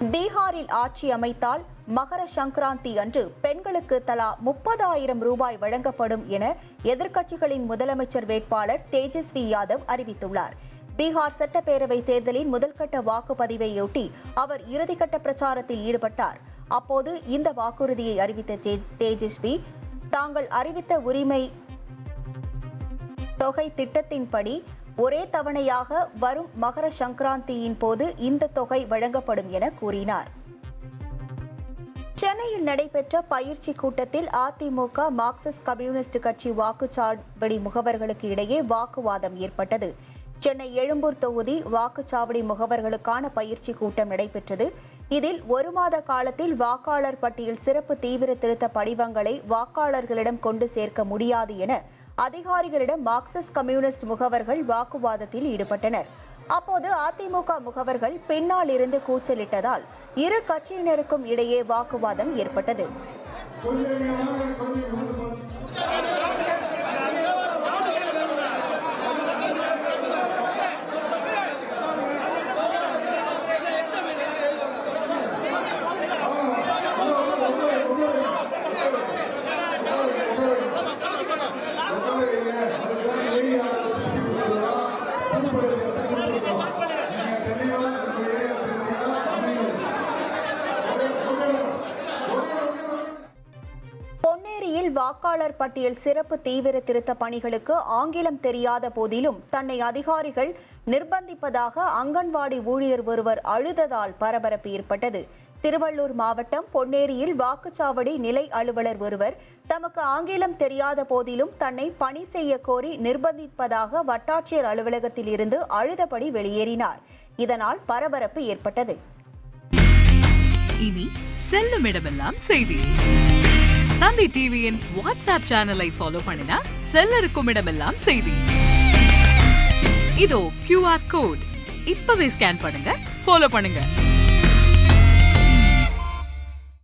பீகாரில் ஆட்சி அமைத்தால் மகர சங்கராந்தி அன்று பெண்களுக்கு தலா முப்பதாயிரம் ரூபாய் வழங்கப்படும் என எதிர்க்கட்சிகளின் முதலமைச்சர் வேட்பாளர் தேஜஸ்வி யாதவ் அறிவித்துள்ளார். பீகார் சட்டப்பேரவை தேர்தலின் முதல்கட்ட வாக்குப்பதிவையொட்டி அவர் இறுதிக்கட்ட பிரச்சாரத்தில் ஈடுபட்டார். அப்போது இந்த வாக்குறுதியை அறிவித்த தே- தேஜஸ்வி தாங்கள் அறிவித்த உரிமை தொகை திட்டத்தின்படி ஒரே தவணையாக வரும் மகர சங்கராந்தியின் போது இந்த தொகை வழங்கப்படும் என கூறினார். சென்னையில் நடைபெற்ற பயிற்சி கூட்டத்தில் அதிமுக மார்க்சிஸ்ட் கம்யூனிஸ்ட் கட்சி வாக்குச்சாவடி முகவர்களுக்கு இடையே வாக்குவாதம் ஏற்பட்டது. சென்னை எழும்பூர் தொகுதி வாக்குச்சாவடி முகவர்களுக்கான பயிற்சி கூட்டம் நடைபெற்றது. இதில் ஒரு மாத காலத்தில் வாக்காளர் பட்டியல் சிறப்பு தீவிர திருத்த படிவங்களை வாக்காளர்களிடம் கொண்டு சேர்க்க முடியாது என அதிகாரிகளிடம் மார்க்சிஸ்ட் கம்யூனிஸ்ட் முகவர்கள் வாக்குவாதத்தில் ஈடுபட்டனர். அப்போது அதிமுக முகவர்கள் பின்னால் இருந்து கூச்சலிட்டதால் இரு கட்சியினருக்கும் இடையே வாக்குவாதம் ஏற்பட்டது. பொன்னேரியில் வாக்காளர் பட்டியல் சிறப்பு தீவிர திருத்த பணிகளுக்கு ஆங்கிலம் தெரியாத போதிலும் தன்னை அதிகாரிகள் நிர்பந்திப்பதாக அங்கன்வாடி ஊழியர் ஒருவர் அழுததால் பரபரப்பு ஏற்பட்டது. திருவள்ளூர் மாவட்டம் பொன்னேரியில் வாக்குச்சாவடி நிலை அலுவலர் ஒருவர் தமக்கு ஆங்கிலம் தெரியாத போதிலும் தன்னை பணி செய்ய கோரி நிர்பந்திப்பதாக வட்டாட்சியர் அலுவலகத்தில் இருந்து அழுதபடி வெளியேறினார். இதனால் பரபரப்பு ஏற்பட்டது. இனி செல்லும் இடமெல்லாம் செய்தி. தந்தி டிவியின் வாட்ஸ்அப் சேனலை ஃபாலோ பண்ணினா செல்ல இருக்கும் இடமெல்லாம் செய்தி. இதோ கியூஆர் கோட் இப்பவே ஸ்கேன் பண்ணுங்க ஃபாலோ பண்ணுங்க.